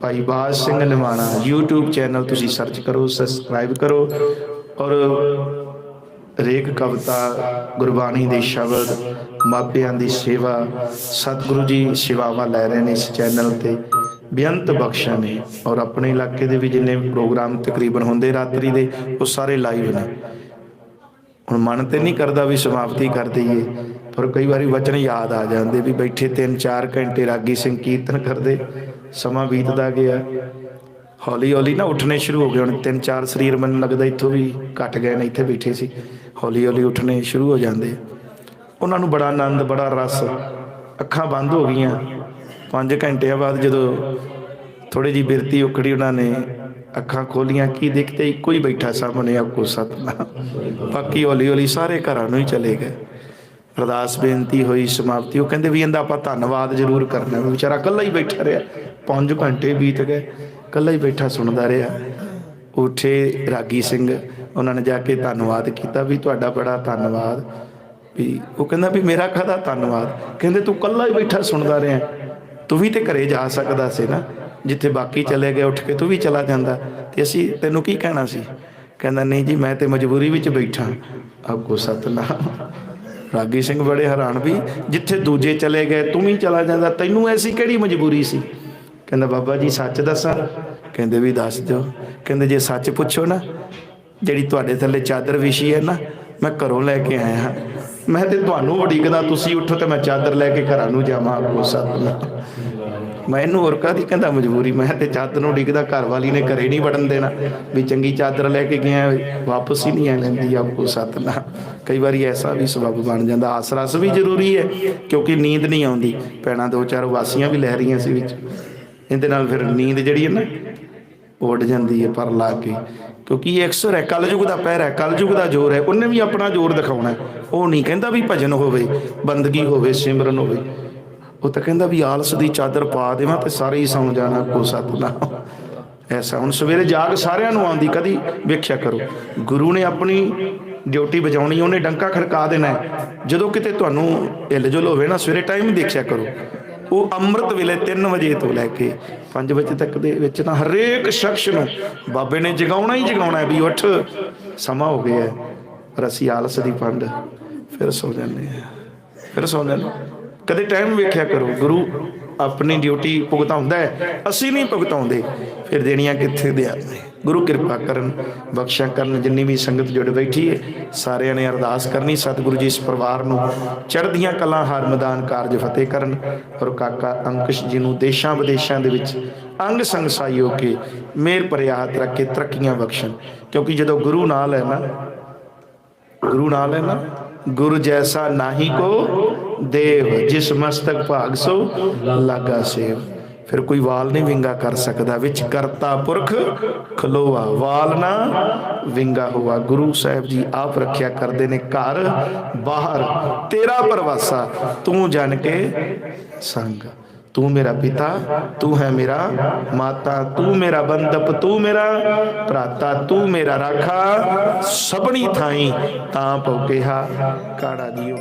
ਭਾਈ Baj Singh Nimana YouTube channel ਤੁਸੀਂ search ਕਰੋ subscribe ਕਰੋ ਔਰ ਰੇਕ ਕਵਿਤਾ, ਗੁਰਬਾਣੀ ਦੇ ਸ਼ਬਦ, ਮਾਪਿਆਂ ਦੀ ਸੇਵਾ, ਸਤਿਗੁਰੂ ਜੀ ਸੇਵਾਵਾਂ ਲੈ ਰਹੇ ਨੇ ਇਸ ਚੈਨਲ ਤੇ, ਬੇਅੰਤ ਬਖਸ਼ਾਂ ਨੇ ਔਰ ਆਪਣੇ ਇਲਾਕੇ ਦੇ ਵੀ ਜਿੰਨੇ ਪ੍ਰੋਗਰਾਮ ਤਕਰੀਬਨ ਹੁੰਦੇ ਰਾਤਰੀ ਦੇ, ਉਹ ਸਾਰੇ ਲਾਈਵ ਨੇ। ਹੁਣ ਮਨ ਤੇ ਨਹੀਂ ਕਰਦਾ ਵੀ ਸਮਾਪਤੀ ਕਰ ਦਈਏ, ਪਰ ਕਈ ਵਾਰੀ ਵਚਨ ਯਾਦ ਆ ਜਾਂਦੇ ਵੀ ਬੈਠੇ 3-4 ਘੰਟੇ ਰਾਗੀ ਸਿੰਘ ਕੀਰਤਨ ਕਰਦੇ ਸਮਾਂ ਬੀਤਦਾ ਗਿਆ। ਹੌਲੀ ਹੌਲੀ ਨਾ ਉੱਠਣੇ ਸ਼ੁਰੂ ਹੋ ਗਏ। ਹੁਣ 3-4 ਸਰੀਰ ਮੈਨੂੰ ਲੱਗਦਾ ਇੱਥੋਂ ਵੀ ਘਟ ਗਏ ਨੇ, ਇੱਥੇ ਬੈਠੇ ਸੀ। ਹੌਲੀ ਹੌਲੀ ਉੱਠਣੇ ਸ਼ੁਰੂ ਹੋ ਜਾਂਦੇ। ਉਹਨਾਂ ਨੂੰ ਬੜਾ ਆਨੰਦ, ਬੜਾ ਰਸ। ਅੱਖਾਂ ਬੰਦ ਹੋ ਗਈਆਂ। 5 ਘੰਟਿਆਂ ਬਾਅਦ ਜਦੋਂ ਥੋੜੀ ਜੀ ਬਿਰਤੀ ਉਕੜੀ ਉਹਨਾਂ ਨੇ, ਅੱਖਾਂ ਖੋਲੀਆਂ, ਕੀ ਦੇਖਤੇ ਇੱਕੋ ਹੀ ਬੈਠਾ ਸਾਹਮਣੇ ਆਪਕੋ ਸਤਨਾਮ ਬਾਕੀ ਹੌਲੀ ਹੌਲੀ ਸਾਰੇ ਘਰਾਂ ਨੂੰ ਹੀ ਚਲੇ ਗਏ। ਅਰਦਾਸ ਬੇਨਤੀ ਹੋਈ, ਸਮਾਪਤੀ। ਉਹ ਕਹਿੰਦੇ ਵੀ ਇਹਦਾ ਆਪਾਂ ਧੰਨਵਾਦ ਜ਼ਰੂਰ ਕਰਨਾ ਵੀ ਵਿਚਾਰਾ ਇਕੱਲਾ ਹੀ ਬੈਠਾ ਰਿਹਾ। 5 ਘੰਟੇ ਬੀਤ ਗਏ, ਇਕੱਲਾ ਹੀ ਬੈਠਾ ਸੁਣਦਾ ਰਿਹਾ। ਉੱਠੇ ਰਾਗੀ ਸਿੰਘ, ਉਹਨਾਂ ਨੇ ਜਾ ਕੇ ਧੰਨਵਾਦ ਕੀਤਾ ਵੀ ਤੁਹਾਡਾ ਬੜਾ ਧੰਨਵਾਦ। ਵੀ ਉਹ ਕਹਿੰਦਾ ਵੀ ਮੇਰਾ ਖਾਦਾ ਧੰਨਵਾਦ? ਕਹਿੰਦੇ ਤੂੰ ਇਕੱਲਾ ਹੀ ਬੈਠਾ ਸੁਣਦਾ ਰਿਹਾ। ਤੂੰ ਵੀ ਤੇ ਘਰੇ ਜਾ ਸਕਦਾ ਸੀ ਨਾ। ਜਿੱਥੇ ਬਾਕੀ ਚਲੇ ਗਏ, ਉੱਠ ਕੇ ਤੂੰ ਵੀ ਚਲਾ ਜਾਂਦਾ। ਤੇ ਅਸੀਂ ਤੈਨੂੰ ਕੀ ਕਹਿਣਾ ਸੀ? ਕਹਿੰਦਾ, ਨਹੀਂ ਜੀ, ਮੈਂ ਤੇ ਮਜਬੂਰੀ ਵਿੱਚ ਬੈਠਾ। ਆਪਕੋ ਸਤਨਾਮ ਰਾਗੀ ਸਿੰਘ ਬੜੇ ਹੈਰਾਨ ਵੀ ਜਿੱਥੇ ਦੂਜੇ ਚਲੇ ਗਏ, ਤੂੰ ਵੀ ਚਲਾ ਜਾਂਦਾ, ਤੈਨੂੰ ਐਸੀ ਕਿਹੜੀ ਮਜਬੂਰੀ ਸੀ? ਕਹਿੰਦਾ, ਬਾਬਾ ਜੀ, ਸੱਚ ਦੱਸਾਂ? ਕਹਿੰਦੇ ਵੀ ਦੱਸ ਦਿਓ। ਕਹਿੰਦੇ, ਜੇ ਸੱਚ ਪੁੱਛੋ ਨਾ, ਜਿਹੜੀ ਤੁਹਾਡੇ ਥੱਲੇ ਚਾਦਰ ਵਿਛੀ ਹੈ ਨਾ, ਮੈਂ ਘਰੋਂ ਲੈ ਕੇ ਆਇਆ ਹਾਂ। ਮੈਂ ਤੇ ਤੁਹਾਨੂੰ ਉਡੀਕਦਾ, ਤੁਸੀਂ ਉੱਠੋ ਤੇ ਮੈਂ ਚਾਦਰ ਲੈ ਕੇ ਘਰਾਂ ਨੂੰ ਜਾਵਾਂ ਆਪਕੋ ਸਤਨਾਮ ਮੈਂ ਇਹਨੂੰ ਹੋਰ ਕਾਹਦੀ ਕਹਿੰਦਾ, ਮਜਬੂਰੀ, ਮੈਂ ਤੇ ਚਾਦਰ ਨੂੰ ਉਡੀਕਦਾ, ਘਰ ਵਾਲੀ ਨੇ ਘਰੇ ਨਹੀਂ ਵੜਨ ਦੇਣਾ ਵੀ ਚੰਗੀ ਚਾਦਰ ਲੈ ਕੇ ਗਿਆ, ਵਾਪਸ ਹੀ ਨਹੀਂ ਆ ਲੈਂਦੀ ਆਪਕੋ ਸਤਨਾਮ ਕਈ ਵਾਰੀ ਐਸਾ ਵੀ ਸਬਬ ਬਣ ਜਾਂਦਾ। ਆਸਰਸ ਵੀ ਜ਼ਰੂਰੀ ਹੈ, ਕਿਉਂਕਿ ਨੀਂਦ ਨਹੀਂ ਆਉਂਦੀ। ਪੈਣਾ ਦੋ ਚਾਰ ਵਾਸੀਆਂ ਵੀ ਲੈ ਰਹੀਆਂ ਸੀ ਵਿੱਚ। ਇਹਦੇ ਨਾਲ ਫਿਰ ਨੀਂਦ ਜਿਹੜੀ ਹੈ ਨਾ ਉੱਡ ਜਾਂਦੀ ਹੈ, ਪਰ ਲਾ ਕੇ। ਕਿਉਂਕਿ ਇਹ ਅਕਸਰ ਹੈ, ਕਲਯੁਗ ਦਾ ਪਹਿਰ ਹੈ, ਕਲਯੁਗ ਦਾ ਜ਼ੋਰ ਹੈ, ਉਹਨੇ ਵੀ ਆਪਣਾ ਜ਼ੋਰ ਦਿਖਾਉਣਾ ਉਹ ਨਹੀਂ ਕਹਿੰਦਾ ਵੀ ਭਜਨ ਹੋਵੇ, ਬੰਦਗੀ ਹੋਵੇ, ਸਿਮਰਨ ਹੋਵੇ। ਉਹ ਤਾਂ ਕਹਿੰਦਾ ਵੀ ਆਲਸ ਦੀ ਚਾਦਰ ਪਾ ਦੇਵਾਂ ਤੇ ਸਾਰੇ ਹੀ ਸੌਂ ਜਾਣਾ ਕੋ ਸਤਨਾਮ। ਐਸਾ ਹੁਣ ਸਵੇਰੇ ਜਾਗ ਸਾਰਿਆਂ ਨੂੰ ਆਉਂਦੀ, ਕਦੀ ਵੇਖਿਆ ਕਰੋ। ਗੁਰੂ ਨੇ ਆਪਣੀ ਡਿਊਟੀ ਬਜਾਉਣੀ ਉਹਨੇ ਡੰਕਾ ਖੜਕਾ ਦੇਣਾ ਜਦੋਂ ਕਿਤੇ ਤੁਹਾਨੂੰ ਹਿਲਜੁਲ ਹੋਵੇ ਨਾ, ਸਵੇਰੇ ਟਾਈਮ ਦੇਖਿਆ ਕਰੋ। ਉਹ ਅੰਮ੍ਰਿਤ ਵੇਲੇ 3 ਵਜੇ ਤੋਂ ਲੈ ਕੇ 5 ਵਜੇ ਤੱਕ ਦੇ ਵਿੱਚ ਤਾਂ ਹਰੇਕ ਸ਼ਖਸ ਨੂੰ ਬਾਬੇ ਨੇ ਜਗਾਉਣਾ ਹੀ ਜਗਾਉਣਾ ਹੈ ਵੀ ਉੱਠ, ਸਮਾਂ ਹੋ ਗਿਆ ਹੈ। ਪਰ ਅਸੀਂ ਆਲਸ ਦੀ ਪੰਡ ਫਿਰ ਸੌ ਜਾਂਦੇ ਆ ਫਿਰ ਸੌ ਜਾਂਦੇ ਕਦੇ ਟਾਈਮ ਵੇਖਿਆ ਕਰੋ, ਗੁਰੂ ਆਪਣੀ ਡਿਊਟੀ ਭੁਗਤਾਉਂਦਾ ਹੈ। ਅਸੀਂ ਨਹੀਂ ਭੁਗਤਾਉਂਦੇ। ਫਿਰ ਦੇਣੀਆਂ ਕਿੱਥੇ ਦੇ ਆਉਂਦੇ ਗੁਰੂ ਕਿਰਪਾ ਕਰਨ ਬਖਸ਼ਾ ਕਰਨ, ਜਿੰਨੀ ਵੀ ਸੰਗਤ ਜੁੜ ਬੈਠੀ ਹੈ ਸਾਰਿਆਂ ਨੇ ਅਰਦਾਸ ਕਰਨੀ, ਸਤਿਗੁਰੂ ਜੀ ਇਸ ਪਰਿਵਾਰ ਨੂੰ ਚੜ੍ਹਦੀਆਂ ਕਲਾਂ ਹਰ ਮੈਦਾਨ ਕਾਰਜ ਫਤਿਹ ਕਰਨ ਔਰ ਕਾਕਾ ਅੰਕਸ਼ ਜੀ ਨੂੰ ਦੇਸ਼ਾਂ ਵਿਦੇਸ਼ਾਂ ਦੇ ਵਿੱਚ ਅੰਗ ਸੰਗ ਸਾਈ ਹੋ ਕੇ ਮੇਰ ਭਰਿਆ ਰੱਖ ਕੇ ਤਰੱਕੀਆਂ ਬਖਸ਼ਣ। ਕਿਉਂਕਿ ਜਦੋਂ ਗੁਰੂ ਨਾਲ ਹੈ ਨਾ, ਗੁਰੂ ਨਾਲ ਹੈ ਨਾ, ਗੁਰ ਜੈਸਾ ਨਾਹੀ ਕੋ ਦੇਵ ਜਿਸ ਮਸਤਕ ਭਾਗ ਸੋ ਲਾਗਾ ਸੇਵ। ਫਿਰ ਕੋਈ ਵਾਲ ਨਹੀਂ ਵਿੰਗਾ ਕਰ ਸਕਦਾ, ਵਿੱਚ ਕਰਤਾ ਪੁਰਖ, ਖਲੋਆ। ਵਾਲ ਨਾ ਵਿੰਗਾ ਹੋਆ। ਗੁਰੂ ਸਾਹਿਬ ਜੀ ਆਪ ਰੱਖਿਆ ਕਰਦੇ ਨੇ ਘਰ, ਬਾਹਰ। ਤੇਰਾ ਪਰਵਾਸਾ, ਤੂੰ ਜਾਣ ਕੇ ਸੰਗ। ਤੂੰ ਮੇਰਾ ਪਿਤਾ, ਤੂੰ ਹੈ ਮੇਰਾ ਮਾਤਾ। ਤੂੰ ਮੇਰਾ ਬੰਦਪ ਤੂੰ ਮੇਰਾ ਭਰਾਤਾ, ਤੂੰ ਮੇਰਾ ਰਾਖਾ। ਸਭਣੀ ਥਾਈ ਤਾਂ ਪਉ ਕਿਹਾ। ਕਾੜਾ ਦੀਓ